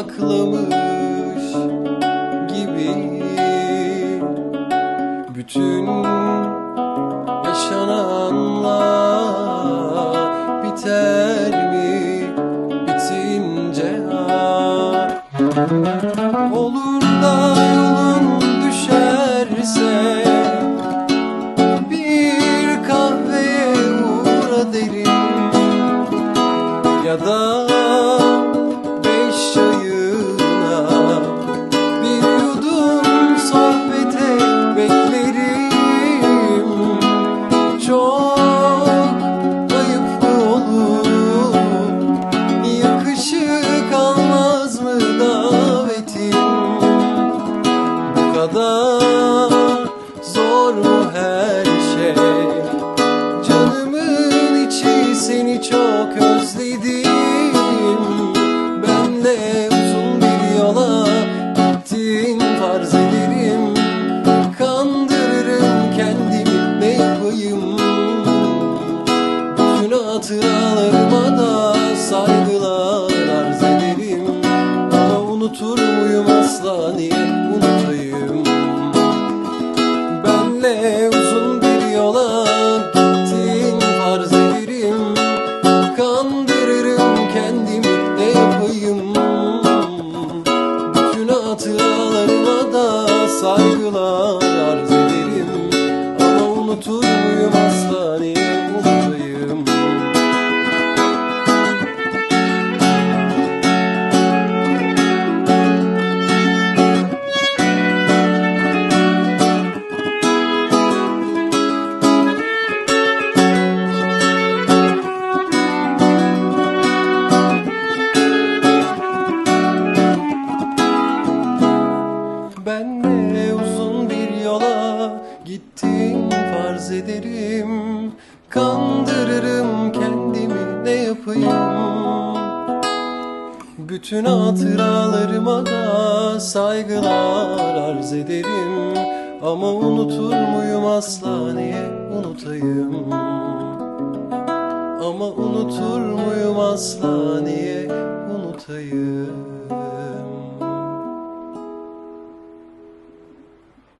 saklamış gibi. Bütün yaşananlar biter mi bitince? Ha Olur da yolun düşerse farz ederim Kandırırım kendimi ne yapayım Bütün hatıralarıma da saygılar arz ederim Ama unutur muyum asla niye unutayım? Benle uzun bir yola Bütün hatıralarıma da saygılar arz ederim. Ama unutur muyum asla gittim farz ederim. Kandırırım kendimi ne yapayım? Bütün hatıralarıma da saygılar arz ederim. Ama unutur muyum asla niye unutayım? Ama unutur muyum asla niye unutayım